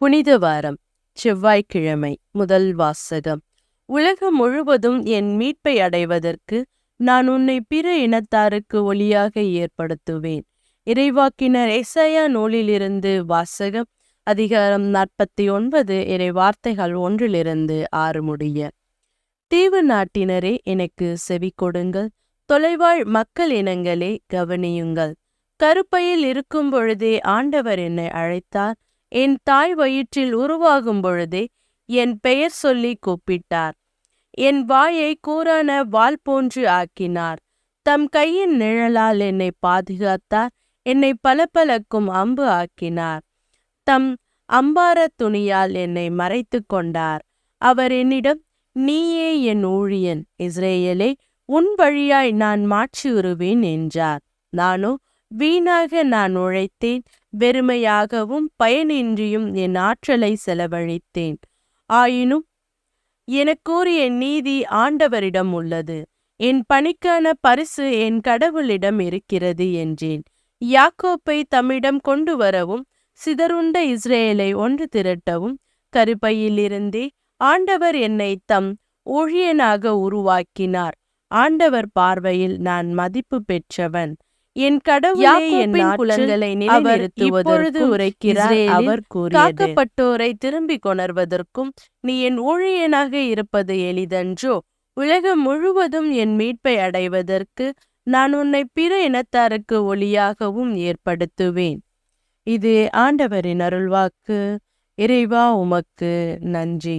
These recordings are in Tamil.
புனித வாரம் செவ்வாய்க்கிழமை முதல் வாசகம். உலகம் முழுவதும் என் மீட்பை அடைவதற்கு நான் உன்னை பிற இனத்தாருக்கு ஒளியாக ஏற்படுத்துவேன். இறைவாக்கினர் எசையா நூலிலிருந்து வாசகம் அதிகாரம் நாற்பத்தி ஒன்பது இறை வார்த்தைகள் ஒன்றிலிருந்து ஆறு முடிய. தீவு நாட்டினரே எனக்கு செவி கொடுங்கள். தொலைவாழ் மக்கள் இனங்களே கவனியுங்கள். கருப்பையில் இருக்கும் பொழுதே ஆண்டவர் என்னை அழைத்தார். என் தாய் வயிற்றில் உருவாகும் பொழுதே என் பெயர் சொல்லி கூப்பிட்டார். என் வாயை கூறான வால் போன்று ஆக்கினார். தம் கையின் நிழலால் என்னை பாதுகாத்தார். என்னை பளபளக்கும் அம்பு ஆக்கினார். தம் அம்பார துணியால் என்னை மறைத்து கொண்டார். அவர் என்னிடம் நீயே என் ஊழியன் இஸ்ரேயலே உன் வழியாய் நான் மாற்றியுறுவேன் என்றார். நானோ வீணாக நான் உழைத்தேன். வெறுமையாகவும் பயனின்றியும் என் ஆற்றலை செலவழித்தேன். ஆயினும் எனக்கூறிய நீதி ஆண்டவரிடம் உள்ளது. என் பணிக்கான பரிசு என் கடவுளிடம் இருக்கிறது என்றேன். யாக்கோப்பை தம்மிடம் கொண்டு வரவும் சிதறுண்ட இஸ்ரேலை ஒன்று திரட்டவும் கருப்பையிலிருந்தே ஆண்டவர் என்னை தம் ஊழியனாக உருவாக்கினார். ஆண்டவர் பார்வையில் நான் மதிப்பு பெற்றவன். என் கடவுளே என் குலங்களை நிலைநிறுத்துவதற்கு உரைக்கிறார். அவர் காக்கப்பட்டோரை திரும்பி கொணர்வதற்கும் நீ என் ஊழியனாக இருப்பது எளிதன்றோ? உலகம் முழுவதும் என் மீட்பை அடைவதற்கு நான் உன்னை பிற இனத்தாருக்கு ஒளியாகவும் ஏற்படுத்துவேன். இது ஆண்டவரின் அருள்வாக்கு. இறைவா உமக்கு நன்றி.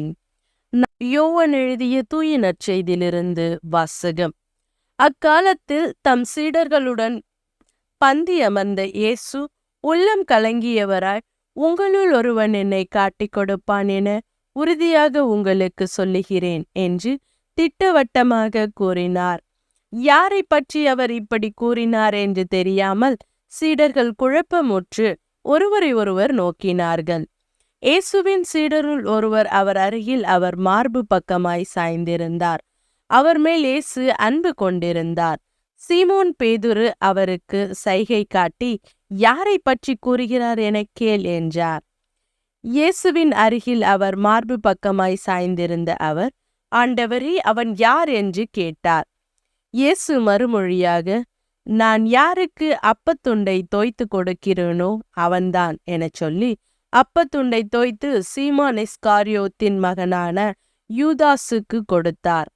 யோவன் எழுதிய தூய நற்செய்தியிலிருந்து வாசகம். அக்காலத்தில் தம் சீடர்களுடன் பந்தி அமர்ந்த இயேசு உள்ளம் கலங்கியவராய் உங்களுள் ஒருவன் என்னை காட்டிக் கொடுப்பான் என உறுதியாக உங்களுக்கு சொல்லுகிறேன் என்று திட்டவட்டமாக கூறினார். யாரை பற்றி அவர் இப்படி கூறினார் என்று தெரியாமல் சீடர்கள் குழப்பமுற்று ஒருவரை ஒருவர் நோக்கினார்கள். இயேசுவின் சீடருள் ஒருவர் அவர் அருகில் அவர் மார்பு பக்கமாய் சாய்ந்திருந்தார். அவர் மேல் இயேசு அன்பு கொண்டிருந்தார். சீமோன் பேதுரு அவருக்கு சைகை காட்டி யாரை பற்றி கூறுகிறார் என கேள் என்றார். இயேசுவின் அருகில் அவர் மார்பு பக்கமாய் சாய்ந்திருந்த அவர் ஆண்டவரே அவன் யார்? என்று கேட்டார். இயேசு மறுமொழியாக நான் யாருக்கு அப்பத்துண்டை தோய்த்து கொடுக்கிறேனோ அவன்தான் எனச் சொல்லி அப்பத்துண்டை தோய்த்து சீமான் எஸ்காரியோத்தின் மகனான யூதாசுக்கு கொடுத்தார்.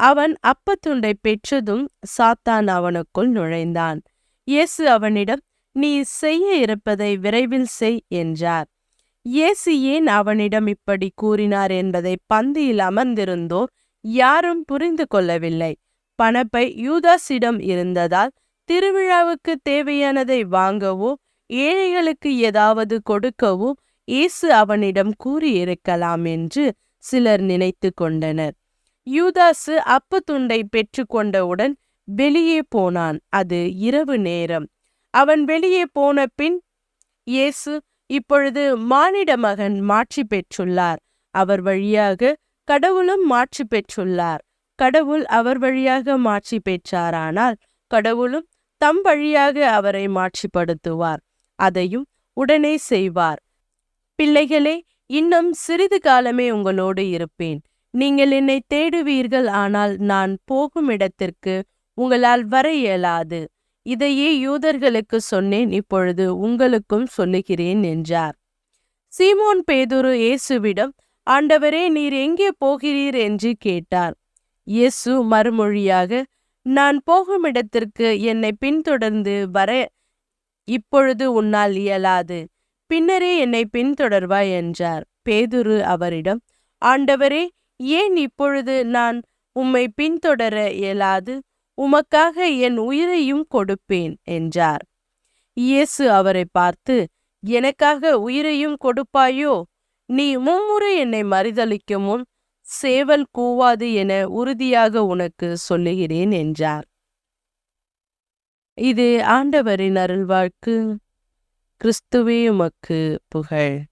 அவன் அப்பத்துண்டை பெற்றதும் சாத்தான் அவனுக்குள் நுழைந்தான். இயேசு அவனிடம் நீ செய்ய இருப்பதை விரைவில் செய் என்றார். இயேசு ஏன் அவனிடம் இப்படி கூறினார் என்பதை பந்தியில் அமர்ந்திருந்தோர் யாரும் புரிந்து கொள்ளவில்லை. பணப்பை யூதாஸிடம் இருந்ததால் திருவிழாவுக்கு தேவையானதை வாங்கவோ ஏழைகளுக்கு ஏதாவது கொடுக்கவோ இயேசு அவனிடம் கூறியிருக்கலாம் என்று சிலர் நினைத்து கொண்டனர். யூதாசு அப்பு துண்டை பெற்றுக்கொண்டவுடன் வெளியே போனான். அது இரவு நேரம். அவன் வெளியே போன பின் இயேசு இப்பொழுது மானிட மகன் மாட்சி பெற்றுள்ளார். அவர் வழியாக கடவுளும் மாட்சி பெற்றுள்ளார். கடவுள் அவர் வழியாக மாட்சி பெற்றாரானால் கடவுளும் தம் வழியாக அவரை மாட்சிப்படுத்துவார். அதையும் உடனே செய்வார். பிள்ளைகளே இன்னும் சிறிது காலமே உங்களோடு இருப்பேன். நீங்கள் என்னை தேடுவீர்கள் ஆனால் நான் போகும் இடத்திற்கு உங்களால் வர இயலாது. இதையே யூதர்களுக்கு சொன்னேன் இப்பொழுது உங்களுக்கும் சொல்லுகிறேன் என்றார். சீமோன் பேதுரு இயேசுவிடம் ஆண்டவரே நீர் எங்கே போகிறீர்? என்று கேட்டார். இயேசு மறுமொழியாக நான் போகும் இடத்திற்கு என்னை பின்தொடர்ந்து வர இப்பொழுது உன்னால் இயலாது. பின்னரே என்னை பின்தொடர்வாய் என்றார். பேதுரு அவரிடம் ஆண்டவரே ஏன் இப்பொழுது நான் உம்மை பின்தொடர இயலாது? உமக்காக என் உயிரையும் கொடுப்பேன் என்றார். இயேசு அவரை பார்த்து எனக்காக உயிரையும் கொடுப்பாயோ? நீ மும்முறை என்னை மறுதளிக்கும் முன் சேவல் கூவாது என உறுதியாக உனக்கு சொல்லுகிறேன் என்றார். இது ஆண்டவரின் அருள்வாழ்க்கு கிறிஸ்துவே உமக்கு புகழ்.